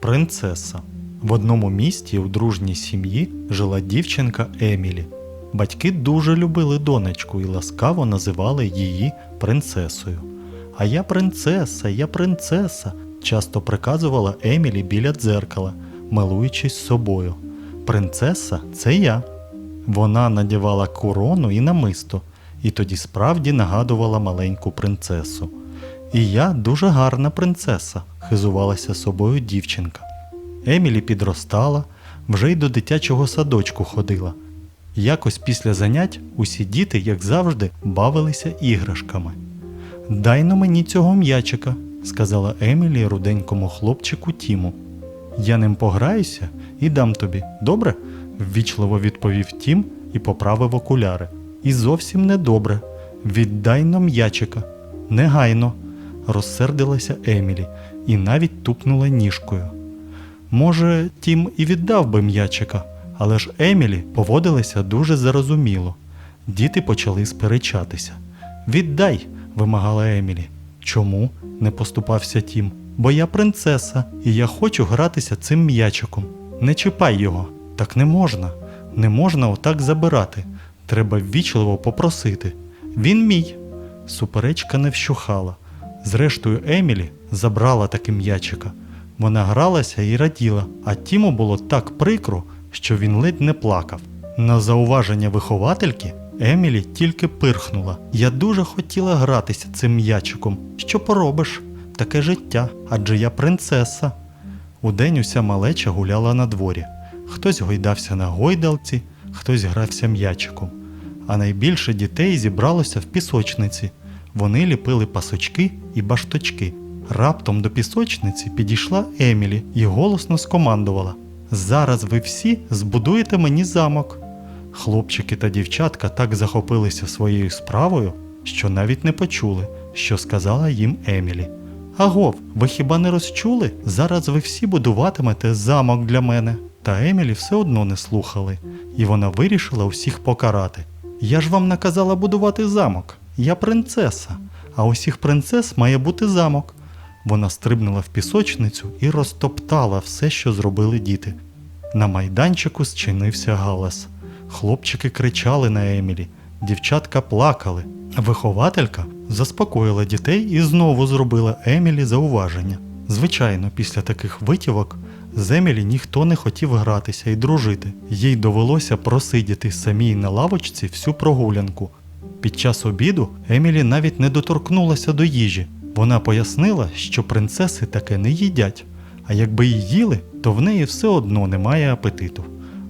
Принцеса. В одному місті у дружній сім'ї жила дівчинка Емілі. Батьки дуже любили донечку і ласкаво називали її принцесою. А я принцеса, я принцеса, часто приказувала Емілі біля дзеркала, милуючись собою. Принцеса це я. Вона надівала корону і намисто, і тоді справді нагадувала маленьку принцесу. І я дуже гарна принцеса, хизувалася собою дівчинка. Емілі підростала, вже й до дитячого садочку ходила. Якось після занять усі діти, як завжди, бавилися іграшками. Дай но мені цього м'ячика, сказала Емілі руденькому хлопчику Тіму. Я ним пограюся і дам тобі, добре? ввічливо відповів Тім і поправив окуляри. І зовсім не добре. Віддай но м'ячика. Негайно, розсердилася Емілі і навіть тупнула ніжкою. Може, Тім і віддав би м'ячика, але ж Емілі поводилася дуже зарозуміло. Діти почали сперечатися. Віддай, вимагала Емілі. Чому? не поступався Тім. Бо я принцеса, і я хочу гратися цим м'ячиком. Не чіпай його. Так не можна. Не можна отак забирати. Треба ввічливо попросити. Він мій. Суперечка не вщухала. Зрештою, Емілі забрала таки м'ячика. Вона гралася і раділа, а Тіму було так прикро, що він ледь не плакав. На зауваження виховательки Емілі тільки пирхнула. Я дуже хотіла гратися цим м'ячиком. Що поробиш? Таке життя, адже я принцеса. Удень уся малеча гуляла на дворі. Хтось гойдався на гойдалці, хтось грався м'ячиком. А найбільше дітей зібралося в пісочниці. Вони ліпили пасочки і башточки. Раптом до пісочниці підійшла Емілі і голосно скомандувала: Зараз ви всі збудуєте мені замок. Хлопчики та дівчатка так захопилися своєю справою, що навіть не почули, що сказала їм Емілі. Агов, ви хіба не розчули? Зараз ви всі будуватимете замок для мене. Та Емілі все одно не слухали, і вона вирішила усіх покарати. Я ж вам наказала будувати замок. Я принцеса, а у всіх принцес має бути замок. Вона стрибнула в пісочницю і розтоптала все, що зробили діти. На майданчику зчинився галас. Хлопчики кричали на Емілі, дівчатка плакали. Вихователька заспокоїла дітей і знову зробила Емілі зауваження. Звичайно, після таких витівок з Емілі ніхто не хотів гратися і дружити. Їй довелося просидіти самій на лавочці всю прогулянку. Під час обіду Емілі навіть не доторкнулася до їжі. Вона пояснила, що принцеси таке не їдять, а якби й їли, то в неї все одно немає апетиту.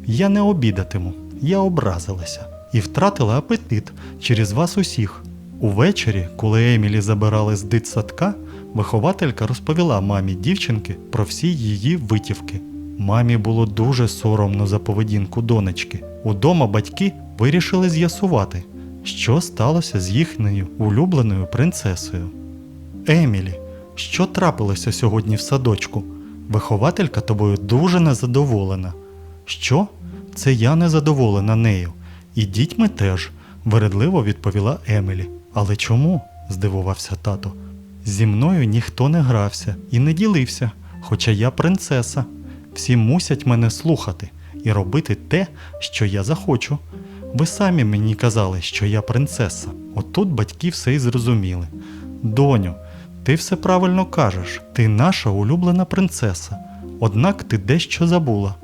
Я не обідатиму, я образилася і втратила апетит через вас усіх. Увечері, коли Емілі забирали з дитсадка, вихователька розповіла мамі дівчинки про всі її витівки. Мамі було дуже соромно за поведінку донечки. Удома батьки вирішили з'ясувати, що сталося з їхньою улюбленою принцесою. Емілі, що трапилося сьогодні в садочку? Вихователька тобою дуже незадоволена. Що? Це я незадоволена нею. І дітьми теж, вередливо відповіла Емілі. Але чому? здивувався тато. Зі мною ніхто не грався і не ділився, хоча я принцеса. Всі мусять мене слухати і робити те, що я захочу. Ви самі мені казали, що я принцеса. Отут батьки все й зрозуміли. Доню, ти все правильно кажеш, ти наша улюблена принцеса. Однак ти дещо забула.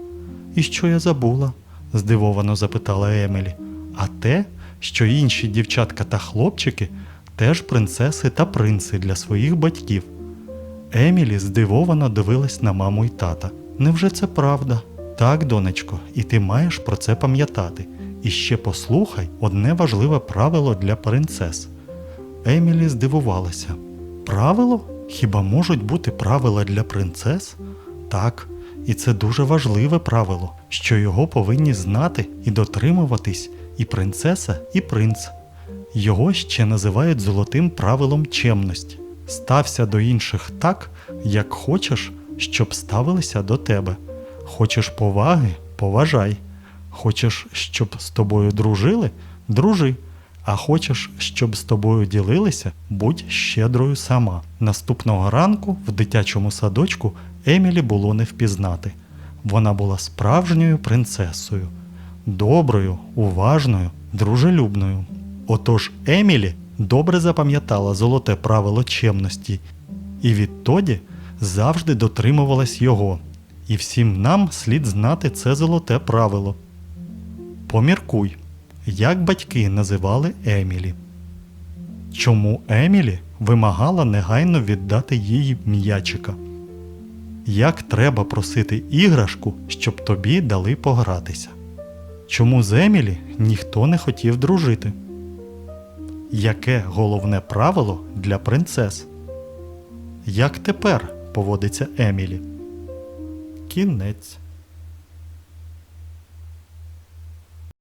І що я забула? здивовано запитала Емілі. А те, що інші дівчатка та хлопчики теж принцеси та принци для своїх батьків. Емілі здивовано дивилась на маму й тата. Невже це правда? Так, донечко, і ти маєш про це пам'ятати. І ще послухай одне важливе правило для принцес. Емілі здивувалася. Правило? Хіба можуть бути правила для принцес? Так, і це дуже важливе правило, що його повинні знати і дотримуватись і принцеса, і принц. Його ще називають золотим правилом чемності. Стався до інших так, як хочеш, щоб ставилися до тебе. Хочеш поваги поважай. Хочеш, щоб з тобою дружили дружи. А хочеш, щоб з тобою ділилися, будь щедрою сама. Наступного ранку в дитячому садочку Емілі було не впізнати. Вона була справжньою принцесою, доброю, уважною, дружелюбною. Отож Емілі добре запам'ятала золоте правило чемності і відтоді завжди дотримувалась його. І всім нам слід знати це золоте правило. Поміркуй, як батьки називали Емілі. Чому Емілі вимагала негайно віддати їй м'ячика? Як треба просити іграшку, щоб тобі дали погратися? Чому з Емілі ніхто не хотів дружити? Яке головне правило для принцес? Як тепер поводиться Емілі? Кінець.